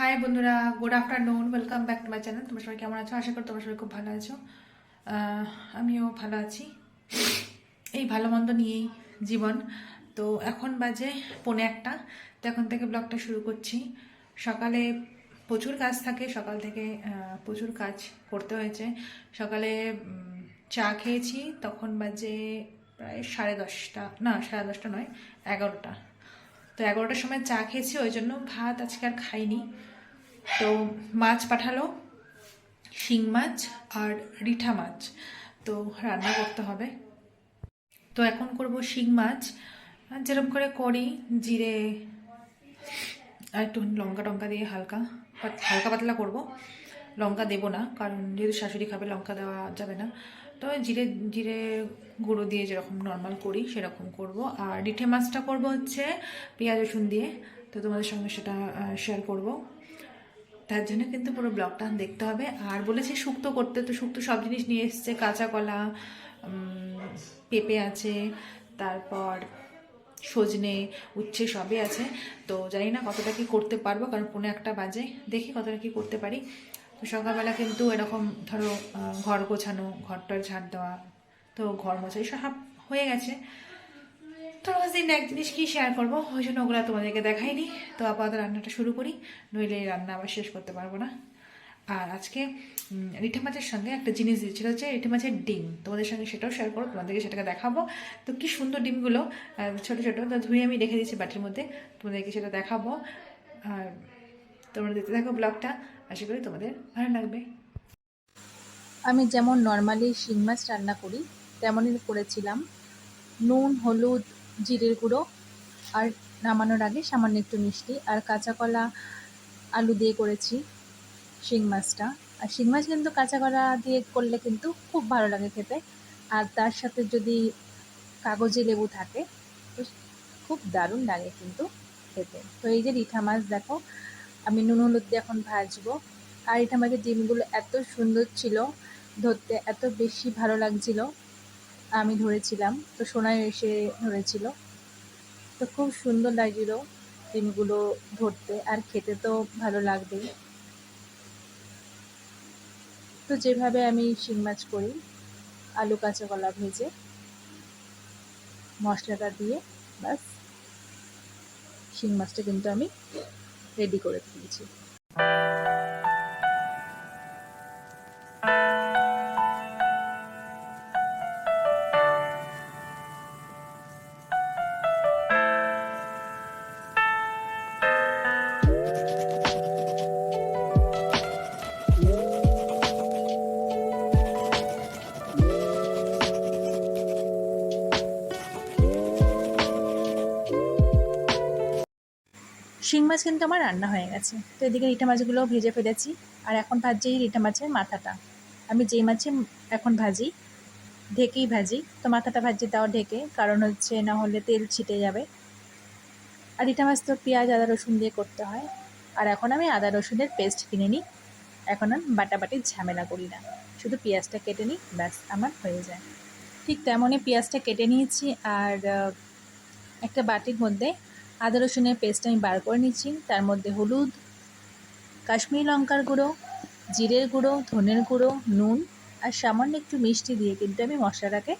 High বন্ধুরা good afternoon welcome back to my channel তোমরা সবাই কেমন আছো? আশা করি তোমরা সবাই খুব ভালো আছো। আমিও ভালো আছি। এই ভালো মন্দ নিয়েই জীবন। তো এখন বাজে পৌনে একটা। তো এখন থেকে ব্লগটা শুরু করছি। সকালে প্রচুর কাজ থাকে। সকাল থেকে প্রচুর কাজ করতে হয়েছে। সকালে চা খেয়েছি। তখন বাজে প্রায় সাড়ে দশটা। না, সাড়ে দশটা নয়, এগারোটা। তো এগারোটার সময় চা খেয়েছি, ওই জন্য ভাত আজকে আর খাইনি। তো মাছ পাঠালো, শিং মাছ আর রিঠা মাছ। তো রান্না করতে হবে। তো এখন করব শিং মাছ। যেরকম করে করি, জিরে আর একটু লঙ্কা টঙ্কা দিয়ে হালকা হালকা পাতলা করব। লঙ্কা দেবো না, কারণ যেহেতু শাশুড়ি খাবে, লঙ্কা দেওয়া যাবে না। তো ওই জিরে জিরে গুঁড়ো দিয়ে যেরকম নর্মাল করি, সেরকম করব। আর রিঠে মাছটা করব হচ্ছে পেঁয়াজ, রসুন দিয়ে। তো তোমাদের সঙ্গে সেটা শেয়ার করব। তার জন্য কিন্তু পুরো ব্লগটা দেখতে হবে। আর বলেছে শুক্তো করতে, তো শুক্তো সব জিনিস নিয়ে এসছে। কাঁচা কলা পেঁপে আছে, তারপর সজনে, উচ্ছে সবই আছে। তো জানি না কতটা কি করতে পারব, কারণ পৌনে একটা বাজে। দেখি কতটা কি করতে পারি। তো সকালবেলা কিন্তু এরকম ধরো ঘর গোছানো, ঘরটার ঝাড় দেওয়া, তো ঘর মোছা সব হয়ে গেছে। তো রোজ দিন এক জিনিস কি শেয়ার করব? ওই জন্য ওগুলো তোমাদেরকে দেখাইনি। তো আপাতত রান্নাটা শুরু করি, নইলে রান্না আবার শেষ করতে পারব না। আর আজকে রিঠা মাছের সঙ্গে একটা জিনিস দিয়েছিল হচ্ছে রিঠা মাছের ডিম। তোমাদের সঙ্গে সেটাও শেয়ার করো তোমাদেরকে সেটাকে দেখাবো। তো কি সুন্দর ডিমগুলো ছোট ছোট। তো ধুয়ে আমি রেখে দিয়েছি বাটির মধ্যে, তোমাদেরকে সেটা দেখাবো। আর তোমরা দেখতে থাকো ব্লগটা। আশা করি তোমাদের ভালো লাগবে। আমি যেমন নর্মালি শিং মাছ রান্না করি, তেমনই করেছিলাম। নুন, হলুদ, জিরের গুঁড়ো আর নামানোর আগে সামান্য একটু মিষ্টি আর কাঁচা কলা আলু দিয়ে করেছি শিং মাছটা। আর শিং মাছ কিন্তু কাঁচা কলা দিয়ে করলে কিন্তু খুব ভালো লাগে খেতে। আর তার সাথে যদি কাগজি লেবু থাকে খুব দারুণ লাগে কিন্তু খেতে। তো এই যে রিঠা মাছ দেখো আমি নুন, হলুদ দিয়ে এখন ভাজবো। আর এটা মাছের ডিমগুলো এত সুন্দর ছিল, ধরতে এত বেশি ভালো লাগছিল, আমি ধরেছিলাম। তো সোনায় এসে ধরেছিল। তো খুব সুন্দর লাগছিল ডিমগুলো ধরতে, আর খেতে তো ভালো লাগবেই। তো যেভাবে আমি শিং মাছ করি, আলু, কাঁচা কলা ভেজে, মশলাটা দিয়ে, ব্যাস। শিং মাছটা কিন্তু আমি রেডি করে দিয়েছি শিং মাছ কিন্তু আমার রান্না হয়ে গেছে। তো এদিকে রিঠা মাছগুলোও ভেজে ফেলেছি। আর এখন ভাজছি রিঠা মাছের মাথাটা। আমি যেই মাছে এখন ভাজি, ঢেকেই ভাজি, তো মাথাটা ভাজি তাও ঢেকে, কারণ হচ্ছে না হলে তেল ছিটে যাবে। আর রিঠা মাছ তো পেঁয়াজ, আদা, রসুন দিয়ে করতে হয়। আর এখন আমি আদা, রসুনের পেস্ট কিনে নিই। এখন আমি বাটাবাটির ঝামেলা করি না। শুধু পেঁয়াজটা কেটে নিই, ব্যাস, আমার হয়ে যায়। ঠিক তেমনই পেঁয়াজটা কেটে নিয়েছি। আর একটা বাটির মধ্যে আদা, রসুনের পেস্ট আমি বার করে নিচ্ছি। তার মধ্যে হলুদ, কাশ্মীরি লঙ্কার গুঁড়ো, জিরের গুঁড়ো, ধনের গুঁড়ো, নুন আর সামান্য একটু মিষ্টি দিয়ে কিন্তু আমি মশলাটাকে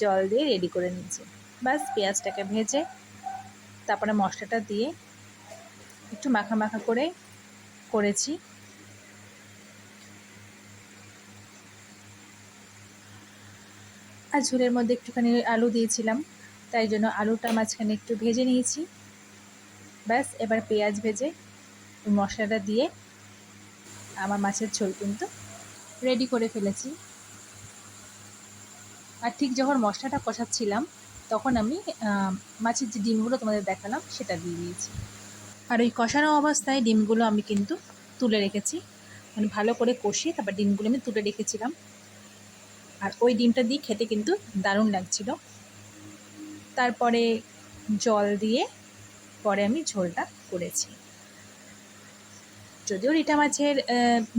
জল দিয়ে রেডি করে নিচ্ছি। ব্যাস, পেঁয়াজটাকে ভেজে তারপরে মশলাটা দিয়ে একটু মাখা মাখা করে করেছি। আর ঝোলের মধ্যে একটুখানি আলু দিয়েছিলাম, তাই জন্য আলুটা মাঝখানে একটু ভেজে নিয়েছি। ব্যাস, এবার পেঁয়াজ ভেজে মশলাটা দিয়ে আমার মাছের ঝোল কিন্তু রেডি করে ফেলেছি। আর ঠিক যখন মশলাটা কষাচ্ছিলাম, তখন আমি মাছের যে ডিমগুলো তোমাদের দেখালাম, সেটা দিয়ে দিয়েছি। আর ওই কষানো অবস্থায় ডিমগুলো আমি কিন্তু তুলে রেখেছি। মানে ভালো করে কষিয়ে তারপর ডিমগুলো আমি তুলে রেখেছিলাম। আর ওই ডিমটা দিয়ে খেতে কিন্তু দারুণ লাগছিল। তারপরে জল দিয়ে পরে আমি ঝোলটা করেছি। যদিও রিটা মাছের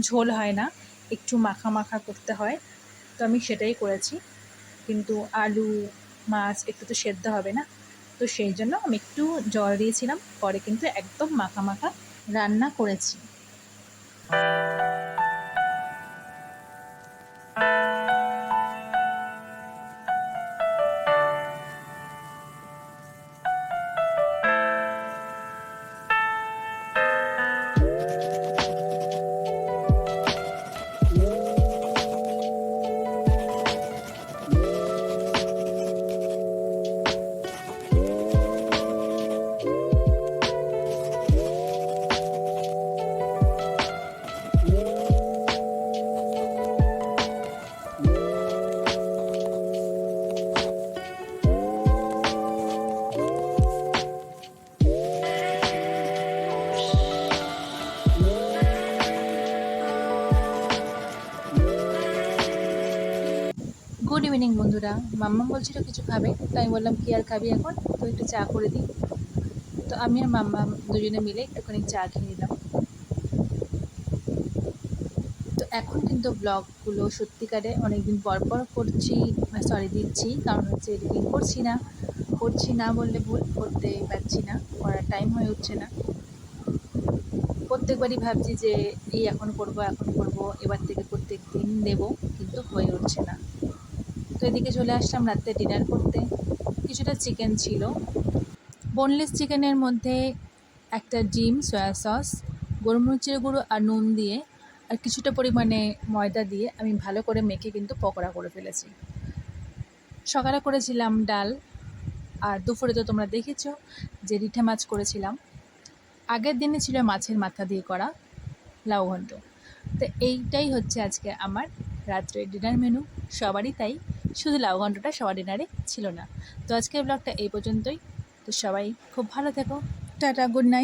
ঝোল হয় না, একটু মাখা মাখা করতে হয়, তো আমি সেটাই করেছি। কিন্তু আলু, মাছ একটু তো সেদ্ধ হবে না, তো সেই জন্য আমি একটু জল দিয়েছিলাম, পরে কিন্তু একদম মাখা মাখা রান্না করেছি। বন্ধুরা মাম্মা বলছিল কিছু খাবে, তো আমি বললাম, কি আর খাবি এখন? তো একটু চা করে দিই। তো আমি আর মাম্মা দুজনে মিলে একটুখানি চা খেয়ে নিলাম। তো এখন কিন্তু ব্লগগুলো সত্যিকারে অনেকদিন পর পর করছি সরি দিচ্ছি, কারণ হচ্ছে এডিটিং করছি না। করছি না বললে ভুল, করতে পারছি না, করার টাইম হয়ে উঠছে না। প্রত্যেকবারই ভাবছি যে, এই এখন করব এখন করব, এবার থেকে প্রত্যেক দিন দেবো, কিন্তু হয়ে উঠছে না। তো এদিকে চলে আসলাম রাত্রে ডিনার করতে। কিছুটা চিকেন ছিল। বোনলেস চিকেনের মধ্যে একটা ডিম সয়া সস গোলমরিচের গুঁড়ো আর নুন দিয়ে আর কিছুটা পরিমাণে ময়দা দিয়ে আমি ভালো করে মেখে কিন্তু পকোড়া করে ফেলেছি। সকালে করেছিলাম ডাল, আর দুপুরে তো তোমরা দেখেছ যে রিঠা মাছ করেছিলাম। আগের দিনে ছিল মাছের মাথা দিয়ে করা লাউ ঘন্ট। তো এইটাই হচ্ছে আজকে আমার রাত্রের ডিনার মেনু সবারই তাই। শুধু লাউ ঘন্টটা সবার ডিনারে ছিল না। তো আজকের ব্লগটা এই পর্যন্তই। তো সবাই খুব ভালো থেকো। Tata good night